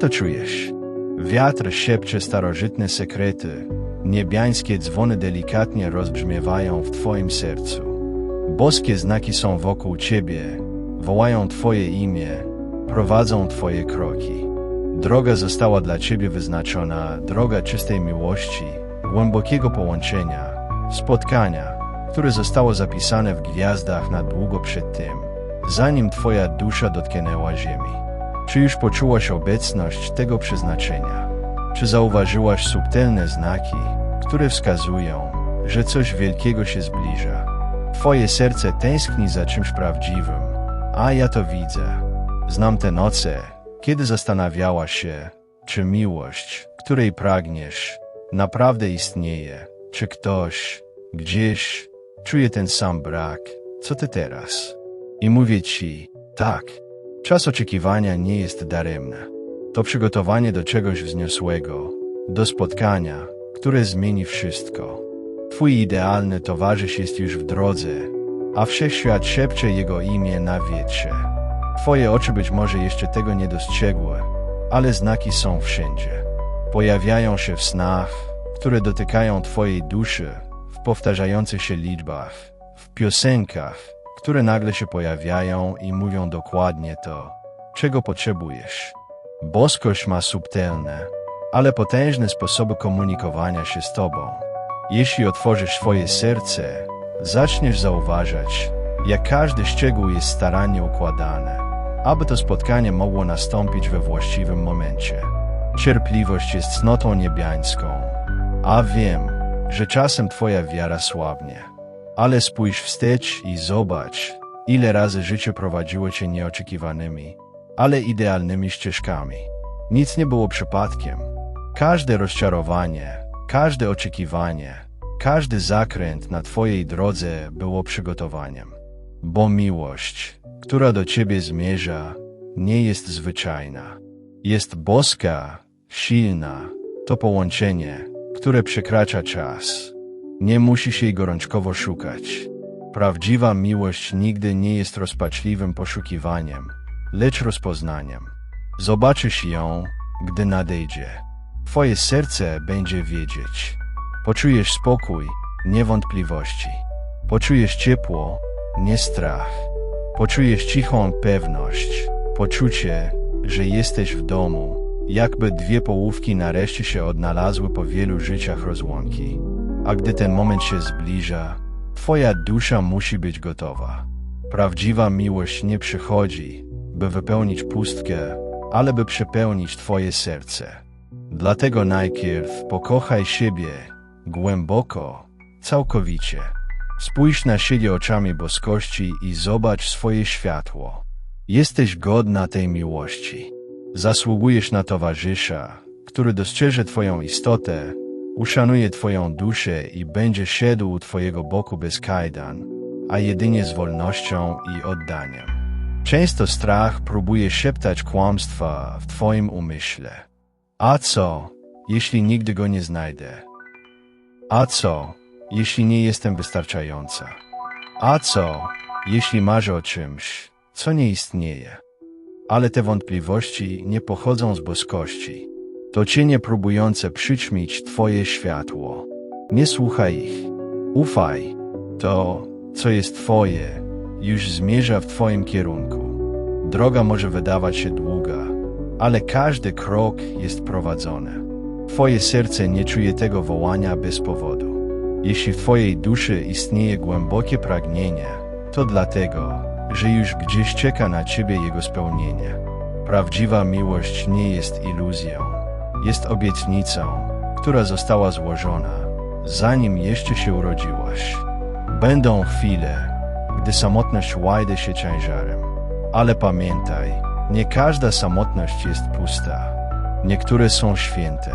to czujesz? Wiatr szepcze starożytne sekrety, niebiańskie dzwony delikatnie rozbrzmiewają w Twoim sercu. Boskie znaki są wokół Ciebie, wołają Twoje imię, prowadzą Twoje kroki. Droga została dla Ciebie wyznaczona, droga czystej miłości, głębokiego połączenia, spotkania, które zostało zapisane w gwiazdach na długo przed tym, zanim Twoja dusza dotknęła ziemi. Czy już poczułaś obecność tego przeznaczenia? Czy zauważyłaś subtelne znaki, które wskazują, że coś wielkiego się zbliża? Twoje serce tęskni za czymś prawdziwym, a ja to widzę. Znam te noce, kiedy zastanawiałaś się, czy miłość, której pragniesz, naprawdę istnieje, czy ktoś, gdzieś, czuje ten sam brak, co ty teraz. I mówię ci, tak, czas oczekiwania nie jest daremny. To przygotowanie do czegoś wzniosłego, do spotkania, które zmieni wszystko. Twój idealny towarzysz jest już w drodze, a wszechświat szepcze jego imię na wietrze. Twoje oczy być może jeszcze tego nie dostrzegły, ale znaki są wszędzie. Pojawiają się w snach, które dotykają Twojej duszy, w powtarzających się liczbach, w piosenkach, które nagle się pojawiają i mówią dokładnie to, czego potrzebujesz. Boskość ma subtelne, ale potężne sposoby komunikowania się z Tobą. Jeśli otworzysz swoje serce, zaczniesz zauważać, jak każdy szczegół jest starannie układany, aby to spotkanie mogło nastąpić we właściwym momencie. Cierpliwość jest cnotą niebiańską, a wiem, że czasem Twoja wiara słabnie. Ale spójrz wstecz i zobacz, ile razy życie prowadziło Cię nieoczekiwanymi, ale idealnymi ścieżkami. Nic nie było przypadkiem. Każde rozczarowanie, każde oczekiwanie, każdy zakręt na Twojej drodze było przygotowaniem. Bo miłość, która do Ciebie zmierza, nie jest zwyczajna. Jest boska, silna, to połączenie, które przekracza czas. Nie musisz jej gorączkowo szukać. Prawdziwa miłość nigdy nie jest rozpaczliwym poszukiwaniem, lecz rozpoznaniem. Zobaczysz ją, gdy nadejdzie. Twoje serce będzie wiedzieć. Poczujesz spokój, nie wątpliwości. Poczujesz ciepło, nie strach. Poczujesz cichą pewność, poczucie, że jesteś w domu, jakby dwie połówki nareszcie się odnalazły po wielu życiach rozłąki. A gdy ten moment się zbliża, Twoja dusza musi być gotowa. Prawdziwa miłość nie przychodzi, by wypełnić pustkę, ale by przepełnić Twoje serce. Dlatego najpierw pokochaj siebie głęboko, całkowicie. Spójrz na siebie oczami boskości i zobacz swoje światło. Jesteś godna tej miłości. Zasługujesz na towarzysza, który dostrzeże Twoją istotę, uszanuje Twoją duszę i będzie szedł u Twojego boku bez kajdan, a jedynie z wolnością i oddaniem. Często strach próbuje szeptać kłamstwa w Twoim umyśle. A co, jeśli nigdy go nie znajdę? A co, jeśli nie jestem wystarczająca? A co, jeśli marzę o czymś, co nie istnieje? Ale te wątpliwości nie pochodzą z boskości. To cienie próbujące przyćmić Twoje światło. Nie słuchaj ich. Ufaj. To, co jest Twoje, już zmierza w Twoim kierunku. Droga może wydawać się długa, ale każdy krok jest prowadzony. Twoje serce nie czuje tego wołania bez powodu. Jeśli w Twojej duszy istnieje głębokie pragnienie, to dlatego, że już gdzieś czeka na Ciebie jego spełnienie. Prawdziwa miłość nie jest iluzją, jest obietnicą, która została złożona, zanim jeszcze się urodziłaś. Będą chwile, gdy samotność łajdzie się ciężarem, ale pamiętaj, nie każda samotność jest pusta. Niektóre są święte.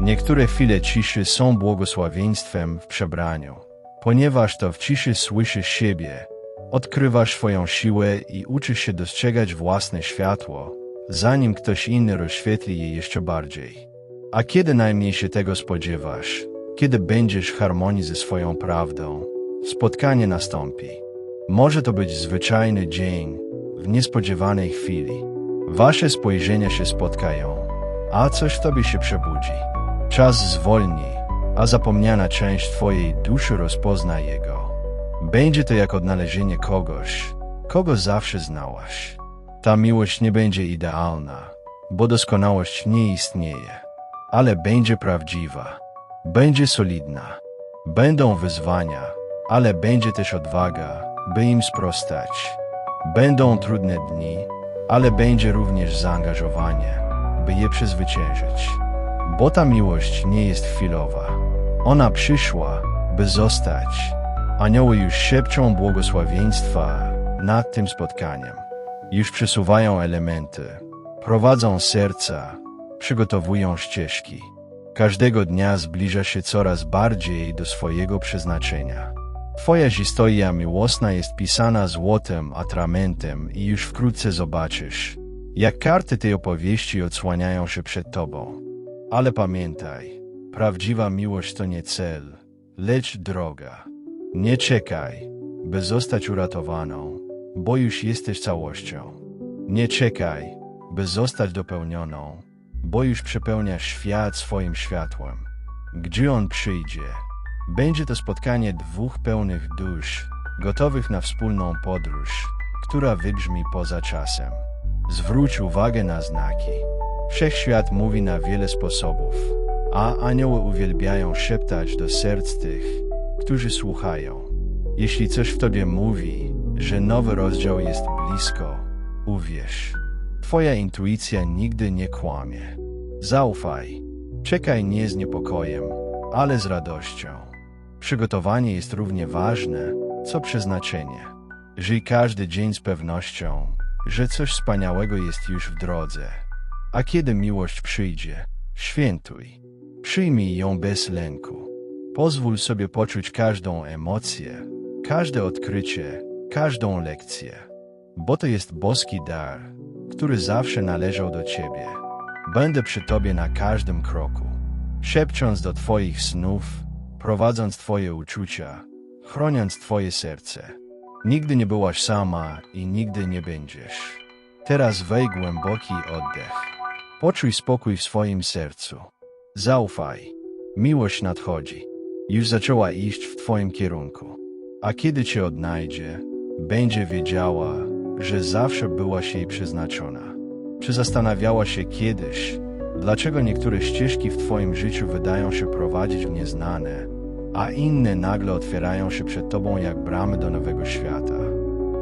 Niektóre chwile ciszy są błogosławieństwem w przebraniu, ponieważ to w ciszy słyszysz siebie, odkrywasz swoją siłę i uczysz się dostrzegać własne światło, zanim ktoś inny rozświetli je jeszcze bardziej. A kiedy najmniej się tego spodziewasz, kiedy będziesz w harmonii ze swoją prawdą, spotkanie nastąpi. Może to być zwyczajny dzień, w niespodziewanej chwili. Wasze spojrzenia się spotkają a coś w tobie się przebudzi. Czas zwolni, a zapomniana część twojej duszy rozpozna jego. Będzie to jak odnalezienie kogoś, kogo zawsze znałaś. Ta miłość nie będzie idealna, bo doskonałość nie istnieje, ale będzie prawdziwa, będzie solidna. Będą wyzwania, ale będzie też odwaga, by im sprostać. Będą trudne dni, ale będzie również zaangażowanie, by je przezwyciężyć. Bo ta miłość nie jest chwilowa. Ona przyszła, by zostać. Anioły już szepczą błogosławieństwa nad tym spotkaniem. Już przesuwają elementy, prowadzą serca, przygotowują ścieżki. Każdego dnia zbliża się coraz bardziej do swojego przeznaczenia. Twoja historia miłosna jest pisana złotem atramentem i już wkrótce zobaczysz, jak karty tej opowieści odsłaniają się przed tobą. Ale pamiętaj, prawdziwa miłość to nie cel, lecz droga. Nie czekaj, by zostać uratowaną, bo już jesteś całością. Nie czekaj, by zostać dopełnioną, bo już przepełniasz świat swoim światłem. Gdzie on przyjdzie, będzie to spotkanie dwóch pełnych dusz, gotowych na wspólną podróż, która wybrzmi poza czasem. Zwróć uwagę na znaki. Wszechświat mówi na wiele sposobów, a anioły uwielbiają szeptać do serc tych, którzy słuchają. Jeśli coś w tobie mówi, że nowy rozdział jest blisko, uwierz. Twoja intuicja nigdy nie kłamie. Zaufaj. Czekaj nie z niepokojem, ale z radością. Przygotowanie jest równie ważne, co przeznaczenie. Żyj każdy dzień z pewnością, że coś wspaniałego jest już w drodze. A kiedy miłość przyjdzie, świętuj. Przyjmij ją bez lęku. Pozwól sobie poczuć każdą emocję, każde odkrycie, każdą lekcję. Bo to jest boski dar, który zawsze należał do Ciebie. Będę przy Tobie na każdym kroku, szepcząc do Twoich snów, prowadząc Twoje uczucia, chroniąc Twoje serce. Nigdy nie byłaś sama i nigdy nie będziesz. Teraz wej głęboki oddech. Poczuj spokój w swoim sercu. Zaufaj. Miłość nadchodzi. Już zaczęła iść w Twoim kierunku. A kiedy Cię odnajdzie, będzie wiedziała, że zawsze byłaś jej przeznaczona. Czy zastanawiała się kiedyś, dlaczego niektóre ścieżki w Twoim życiu wydają się prowadzić w nieznane, a inne nagle otwierają się przed Tobą jak bramy do nowego świata?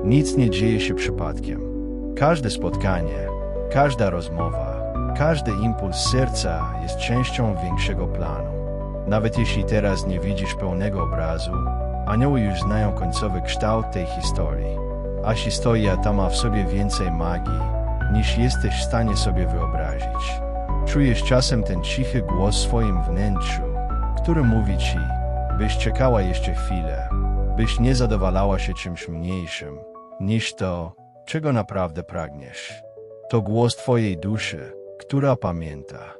Nic nie dzieje się przypadkiem. Każde spotkanie, każda rozmowa, każdy impuls serca jest częścią większego planu. Nawet jeśli teraz nie widzisz pełnego obrazu, anioły już znają końcowy kształt tej historii, a historia ta ma w sobie więcej magii, niż jesteś w stanie sobie wyobrazić. Czujesz czasem ten cichy głos w swoim wnętrzu, który mówi ci, byś czekała jeszcze chwilę, byś nie zadowalała się czymś mniejszym, niż to, czego naprawdę pragniesz. To głos Twojej duszy, która pamięta.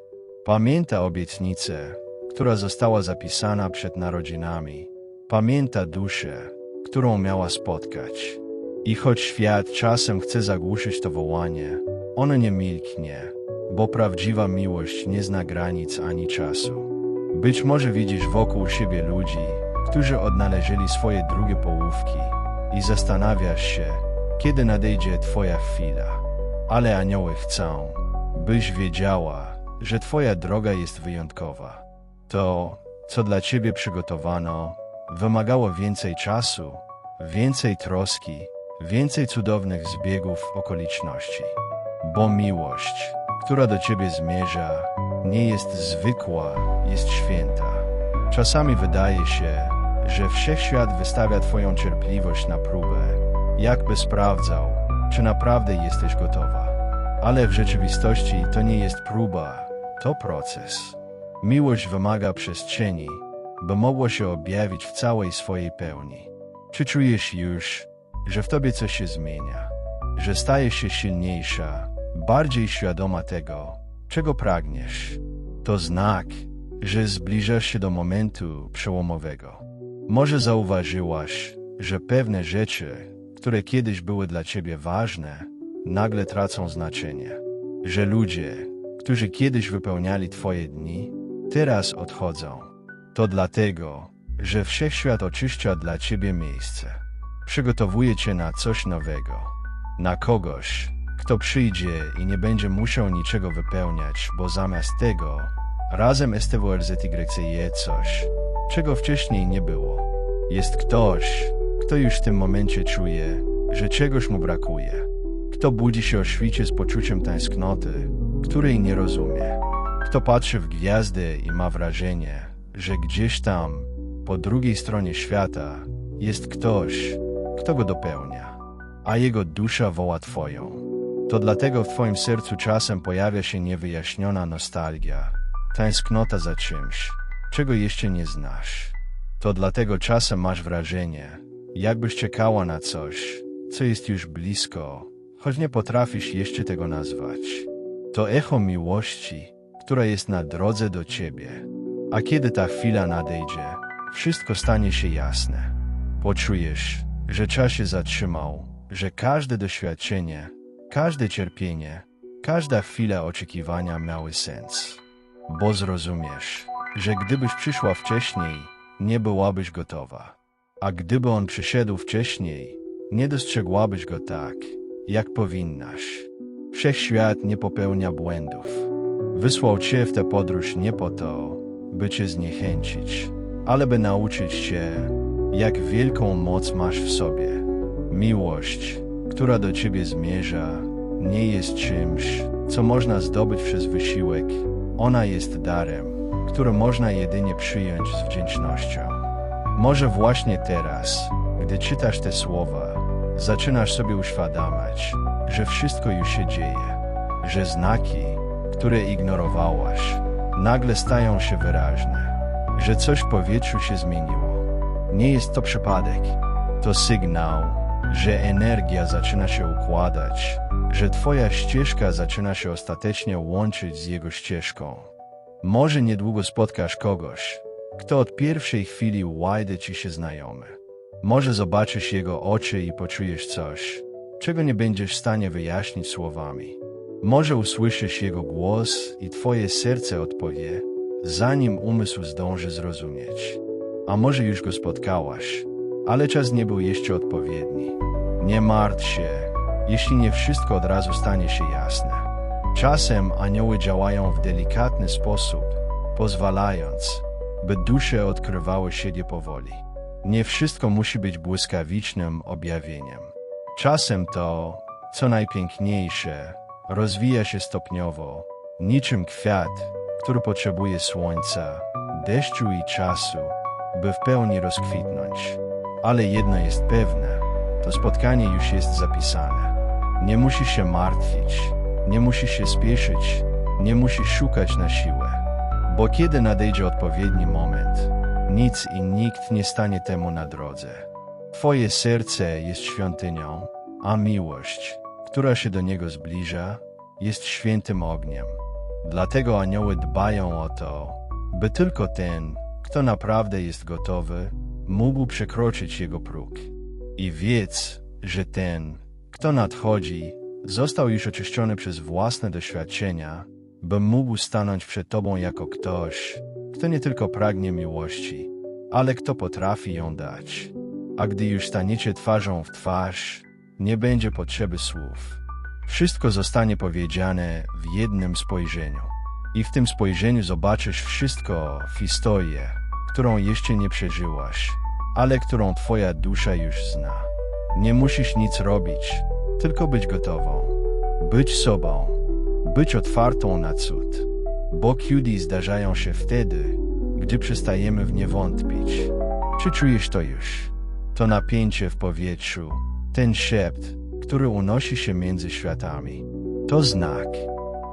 Pamięta obietnicę, która została zapisana przed narodzinami. Pamięta duszę, którą miała spotkać. I choć świat czasem chce zagłuszyć to wołanie, ono nie milknie, bo prawdziwa miłość nie zna granic ani czasu. Być może widzisz wokół siebie ludzi, którzy odnaleźli swoje drugie połówki i zastanawiasz się, kiedy nadejdzie Twoja chwila. Ale anioły chcą, byś wiedziała, że Twoja droga jest wyjątkowa. To, co dla Ciebie przygotowano, wymagało więcej czasu, więcej troski, więcej cudownych zbiegów okoliczności. Bo miłość, która do Ciebie zmierza, nie jest zwykła, jest święta. Czasami wydaje się, że wszechświat wystawia Twoją cierpliwość na próbę, jakby sprawdzał, czy naprawdę jesteś gotowa. Ale w rzeczywistości to nie jest próba, to proces. Miłość wymaga przestrzeni, by mogło się objawić w całej swojej pełni. Czy czujesz już, że w tobie coś się zmienia, że stajesz się silniejsza, bardziej świadoma tego, czego pragniesz? To znak, że zbliżasz się do momentu przełomowego. Może zauważyłaś, że pewne rzeczy, które kiedyś były dla ciebie ważne, nagle tracą znaczenie, że ludzie, którzy kiedyś wypełniali Twoje dni, teraz odchodzą. To dlatego, że Wszechświat oczyszcza dla Ciebie miejsce. Przygotowuje Cię na coś nowego. Na kogoś, kto przyjdzie i nie będzie musiał niczego wypełniać, bo zamiast tego razem STWRZYCje coś, czego wcześniej nie było. Jest ktoś, kto już w tym momencie czuje, że czegoś mu brakuje. Kto budzi się o świcie z poczuciem tęsknoty, której nie rozumie. Kto patrzy w gwiazdy i ma wrażenie, że gdzieś tam, po drugiej stronie świata, jest ktoś, kto go dopełnia, a jego dusza woła Twoją. To dlatego w Twoim sercu czasem pojawia się niewyjaśniona nostalgia, tęsknota za czymś, czego jeszcze nie znasz. To dlatego czasem masz wrażenie, jakbyś czekała na coś, co jest już blisko, choć nie potrafisz jeszcze tego nazwać. To echo miłości, która jest na drodze do Ciebie. A kiedy ta chwila nadejdzie, wszystko stanie się jasne. Poczujesz, że czas się zatrzymał, że każde doświadczenie, każde cierpienie, każda chwila oczekiwania miały sens. Bo zrozumiesz, że gdybyś przyszła wcześniej, nie byłabyś gotowa. A gdyby on przyszedł wcześniej, nie dostrzegłabyś go tak, jak powinnaś. Wszechświat nie popełnia błędów. Wysłał cię w tę podróż nie po to, by cię zniechęcić, ale by nauczyć się, jak wielką moc masz w sobie. Miłość, która do ciebie zmierza, nie jest czymś, co można zdobyć przez wysiłek. Ona jest darem, który można jedynie przyjąć z wdzięcznością. Może właśnie teraz, gdy czytasz te słowa, zaczynasz sobie uświadamiać, że wszystko już się dzieje, że znaki, które ignorowałaś, nagle stają się wyraźne, że coś w powietrzu się zmieniło. Nie jest to przypadek, to sygnał, że energia zaczyna się układać, że Twoja ścieżka zaczyna się ostatecznie łączyć z jego ścieżką. Może niedługo spotkasz kogoś, kto od pierwszej chwili łajdy ci się znajomy. Może zobaczysz jego oczy i poczujesz coś, czego nie będziesz w stanie wyjaśnić słowami. Może usłyszysz jego głos i twoje serce odpowie, zanim umysł zdąży zrozumieć. A może już go spotkałaś, ale czas nie był jeszcze odpowiedni. Nie martw się, jeśli nie wszystko od razu stanie się jasne. Czasem anioły działają w delikatny sposób, pozwalając, by dusze odkrywały siebie powoli. Nie wszystko musi być błyskawicznym objawieniem. Czasem to, co najpiękniejsze, rozwija się stopniowo, niczym kwiat, który potrzebuje słońca, deszczu i czasu, by w pełni rozkwitnąć. Ale jedno jest pewne, to spotkanie już jest zapisane. Nie musisz się martwić, nie musisz się spieszyć, nie musisz szukać na siłę. Bo kiedy nadejdzie odpowiedni moment, nic i nikt nie stanie temu na drodze. Twoje serce jest świątynią, a miłość, która się do niego zbliża, jest świętym ogniem. Dlatego anioły dbają o to, by tylko ten, kto naprawdę jest gotowy, mógł przekroczyć jego próg. I wiedz, że ten, kto nadchodzi, został już oczyszczony przez własne doświadczenia, by mógł stanąć przed Tobą jako ktoś, kto nie tylko pragnie miłości, ale kto potrafi ją dać. A gdy już staniecie twarzą w twarz, nie będzie potrzeby słów. Wszystko zostanie powiedziane w jednym spojrzeniu. I w tym spojrzeniu zobaczysz wszystko w historię, którą jeszcze nie przeżyłaś, ale którą Twoja dusza już zna. Nie musisz nic robić, tylko być gotową. Być sobą, być otwartą na cud. Bo cudy zdarzają się wtedy, gdy przestajemy w nie wątpić. Czy czujesz to już? To napięcie w powietrzu, ten szept, który unosi się między światami. To znak.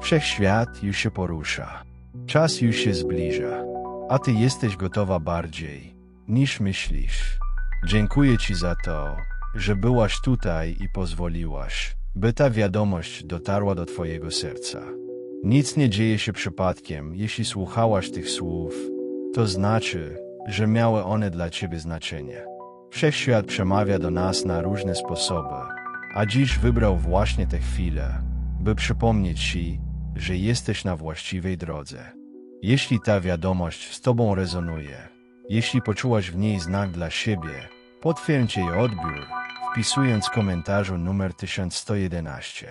Wszechświat już się porusza. Czas już się zbliża. A ty jesteś gotowa bardziej, niż myślisz. Dziękuję ci za to, że byłaś tutaj i pozwoliłaś, by ta wiadomość dotarła do twojego serca. Nic nie dzieje się przypadkiem, jeśli słuchałaś tych słów, to znaczy, że miały one dla ciebie znaczenie. Wszechświat przemawia do nas na różne sposoby, a dziś wybrał właśnie tę chwilę, by przypomnieć Ci, że jesteś na właściwej drodze. Jeśli ta wiadomość z Tobą rezonuje, jeśli poczułaś w niej znak dla siebie, potwierdź jej odbiór, wpisując w komentarzu numer 1111.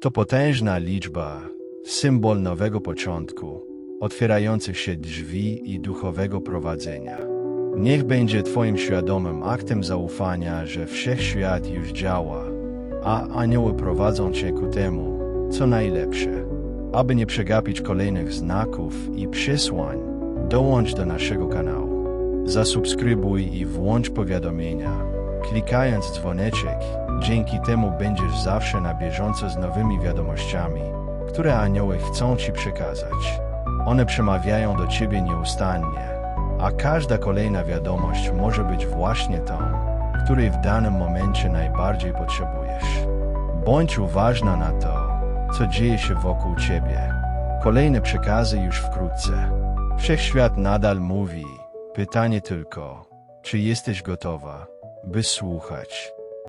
To potężna liczba, symbol nowego początku, otwierających się drzwi i duchowego prowadzenia. Niech będzie Twoim świadomym aktem zaufania, że wszechświat już działa, a anioły prowadzą Cię ku temu, co najlepsze. Aby nie przegapić kolejnych znaków i przesłań, dołącz do naszego kanału. Zasubskrybuj i włącz powiadomienia, klikając dzwoneczek. Dzięki temu będziesz zawsze na bieżąco z nowymi wiadomościami, które anioły chcą Ci przekazać. One przemawiają do Ciebie nieustannie, a każda kolejna wiadomość może być właśnie tą, której w danym momencie najbardziej potrzebujesz. Bądź uważna na to, co dzieje się wokół Ciebie. Kolejne przekazy już wkrótce. Wszechświat nadal mówi, pytanie tylko, czy jesteś gotowa, by słuchać.